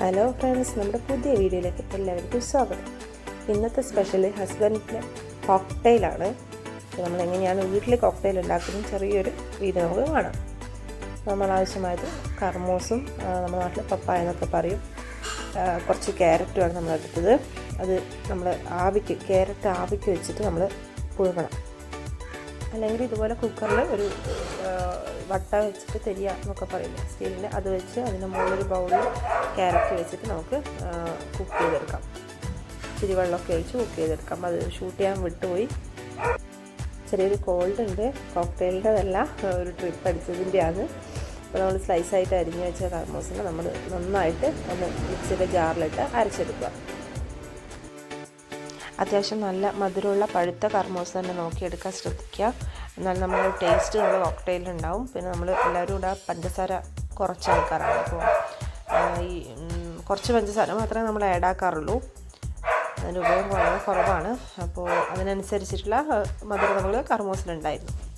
Hello friends നമ്മുടെ പുതിയ വീഡിയോയിലേക്ക് എല്ലാവർക്കും സ്വാഗതം. ഇന്നത്തെ സ്പെഷ്യൽ ഹസ്ബൻഡിന്റെ കോക്ടെയിലാണ് നമ്മൾ എങ്ങനെയാണ് വീട്ടിൽ കോക്ടെയിൽ ഉണ്ടാക്കുന്ന ചെറിയൊരു വീഡിയോ നമുക്ക് കാണാം. നമ്മൾ ആവശ്യമായത് കർമോസും നമ്മുടെ നാട്ടിൽ പപ്പായ എന്നൊക്കെ പറയും. കുറച്ച് ക്യാരറ്റുമാണ് നമ്മൾ എടുത്തത് അത് നമ്മൾ ആവിക്ക് ക്യാരറ്റ് ആവിക്ക് വെച്ചിട്ട് നമ്മൾ പുഴുങ്ങണം. അല്ലെങ്കിൽ ഇതുപോലെ കുക്കറിൽ ഒരു വട്ട വെച്ചിട്ട് തെരിയ എന്നൊക്കെ പറയില്ല? സ്റ്റീലിന്റെ അത് വെച്ച് അതിന്റെ മുകളിൽ ബൗളിൽ ക്യാരറ്റ് വെച്ചിട്ട് നമുക്ക് കുക്ക് ചെയ്തെടുക്കാം. ഇച്ചിരി വെള്ളമൊക്കെ ഒഴിച്ച് കുക്ക് ചെയ്തെടുക്കാം. അത് ഷൂട്ട് ചെയ്യാൻ വിട്ടുപോയി. ചെറിയൊരു കോൾഡ് ഉണ്ട്. കോക്ടെയിലിന്റെതല്ല ഒരു ട്രിപ്പ് അടിച്ചതിന്റെയാണ് അപ്പോൾ നമ്മൾ സ്ലൈസായിട്ട് അരിഞ്ഞ് വെച്ച കർമോസിനെ നമ്മൾ നന്നായിട്ട് ഒന്ന് മിക്സിയുടെ ജാറിലിട്ട് അരച്ചെടുക്കുക. അത്യാവശ്യം നല്ല മധുരമുള്ള പഴുത്ത കർമൂസ തന്നെ നോക്കിയെടുക്കാൻ ശ്രദ്ധിക്കുക. എന്നാൽ നമ്മൾ ടേസ്റ്റ് നമ്മൾ കോക്ടെയിലുണ്ടാവും പിന്നെ നമ്മൾ എല്ലാവരും കൂടെ പഞ്ചസാര കുറച്ച് ആൾക്കാരാണ് അപ്പോൾ ഈ കുറച്ച് പഞ്ചസാര മാത്രമേ നമ്മൾ ആഡ് ആക്കാറുള്ളൂ. അതിന്റെ ഉപയോഗം വളരെ കുറവാണ്. അപ്പോൾ അതിനനുസരിച്ചിട്ടുള്ള മധുരം നമ്മൾ കർമൂസിലുണ്ടായിരുന്നു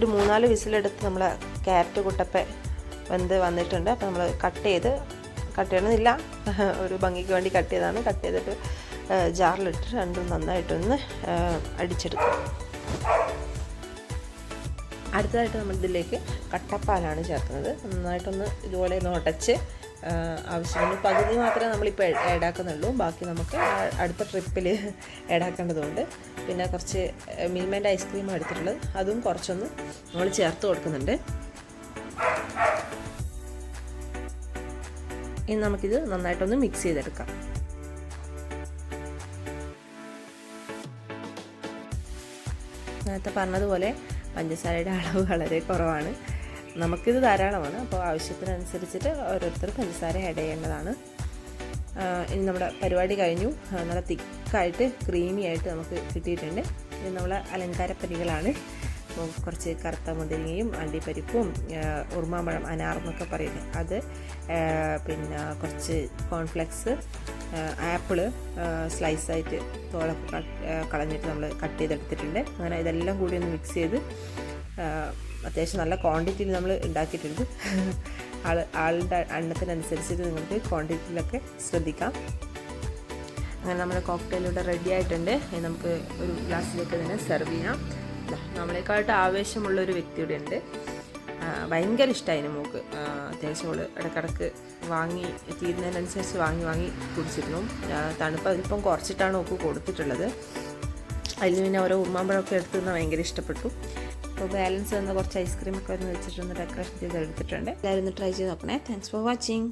ഒരു മൂന്നാൽ വിസിലെടുത്ത് നമ്മൾ ക്യാരറ്റ് കുട്ടപ്പ വെന്ത് വന്നിട്ടുണ്ട്. അപ്പോൾ നമ്മൾ കട്ട് ചെയ്ത് കട്ട് ചെയ്യണമെന്നില്ല. ഒരു ഭംഗിക്ക് വേണ്ടി കട്ട് ചെയ്താണ്. കട്ട് ചെയ്തിട്ട് ജാറിലിട്ട് രണ്ടും നന്നായിട്ടൊന്ന് അടിച്ചെടുക്കും. അടുത്തതായിട്ട് നമ്മൾ ഇതിലേക്ക് കട്ടപ്പാലാണ് ചേർക്കുന്നത്. നന്നായിട്ടൊന്ന് ഇതുപോലെ ഒന്ന് ഉടച്ച് ആ, പകുതി മാത്രമേ നമ്മളിപ്പോൾ ഏടാക്കുന്നുള്ളൂ. ബാക്കി നമുക്ക് അടുത്ത ട്രിപ്പിൽ ഏടാക്കേണ്ടതുണ്ട്. പിന്നെ കുറച്ച് മിൽമേന്റെ ഐസ്ക്രീം എടുത്തിട്ടുള്ളത്. അതും കുറച്ചൊന്ന് നമ്മൾ ചേർത്ത് കൊടുക്കുന്നുണ്ട്. ഇനി നമുക്കിത് നന്നായിട്ടൊന്ന് മിക്സ് ചെയ്തെടുക്കാം. നേരത്തെ പറഞ്ഞതുപോലെ പഞ്ചസാരയുടെ അളവ് വളരെ കുറവാണ്. നമുക്കിത് ധാരാളമാണ്. അപ്പോൾ ആവശ്യത്തിനനുസരിച്ചിട്ട് ഓരോരുത്തർ പഞ്ചസാര ആഡ് ചെയ്യേണ്ടതാണ്. ഇനി നമ്മുടെ പരിപാടി കഴിഞ്ഞു. നല്ല തിക്കായിട്ട് ക്രീമി ആയിട്ട് നമുക്ക് കിട്ടിയിട്ടുണ്ട്. ഇത് നമ്മളെ അലങ്കാരപ്പരികളാണ്. കുറച്ച് കറുത്ത മുന്തിരിങ്ങയും അണ്ടിപ്പരിപ്പും ഉറുമാമ്പഴം അനാർ എന്നൊക്കെ പറയുന്നത്. അത് പിന്നെ കുറച്ച് കോൺഫ്ലെക്സ് ആപ്പിൾ സ്ലൈസായിട്ട് തോലൊക്കെ കളഞ്ഞിട്ട് നമ്മൾ കട്ട് ചെയ്തെടുത്തിട്ടുണ്ട്. അങ്ങനെ ഇതെല്ലാം കൂടി ഒന്ന് മിക്സ് ചെയ്ത് അത്യാവശ്യം നല്ല ക്വാണ്ടിറ്റിയിൽ നമ്മൾ ഉണ്ടാക്കിയിട്ടുണ്ട് ആൾ ആളുടെ എണ്ണത്തിനനുസരിച്ചിട്ട് നിങ്ങൾക്ക് ക്വാണ്ടിറ്റിയിലൊക്കെ ശ്രദ്ധിക്കാം. അങ്ങനെ നമ്മുടെ കോക്ടെയിൽ ഇവിടെ റെഡി ആയിട്ടുണ്ട്. നമുക്ക് ഒരു ഗ്ലാസ്സിലേക്ക് തന്നെ സെർവ് ചെയ്യാം. നമ്മളെക്കാട്ട് ആവേശമുള്ള ഒരു വ്യക്തിയുടെ ഉണ്ട്. ഭയങ്കര ഇഷ്ടമായി മോക്ക് അത്യാവശ്യം ഉള്ള ഇടക്കിടക്ക് വാങ്ങി തീരുന്നതിനനുസരിച്ച് വാങ്ങി വാങ്ങി കുടിച്ചിരുന്നു. തണുപ്പ് അതിപ്പം കുറച്ചിട്ടാണ് ഓക്ക് കൊടുത്തിട്ടുള്ളത്. അതിൽ പിന്നെ ഓരോ ഉമ്മാമ്പഴമൊക്കെ എടുത്തു നിന്ന് ഭയങ്കര ഇഷ്ടപ്പെട്ടു. അപ്പോൾ ബാലൻസ് വന്ന കുറച്ച് ഐസ്ക്രീം ഒക്കെ ഒന്ന് വെച്ചിട്ടൊന്ന് ഡെക്കറേഷൻ ചെയ്ത് എടുത്തിട്ടുണ്ട്. എല്ലാവരും ഒന്ന് ട്രൈ ചെയ്ത് നോക്കണേ. Thanks for watching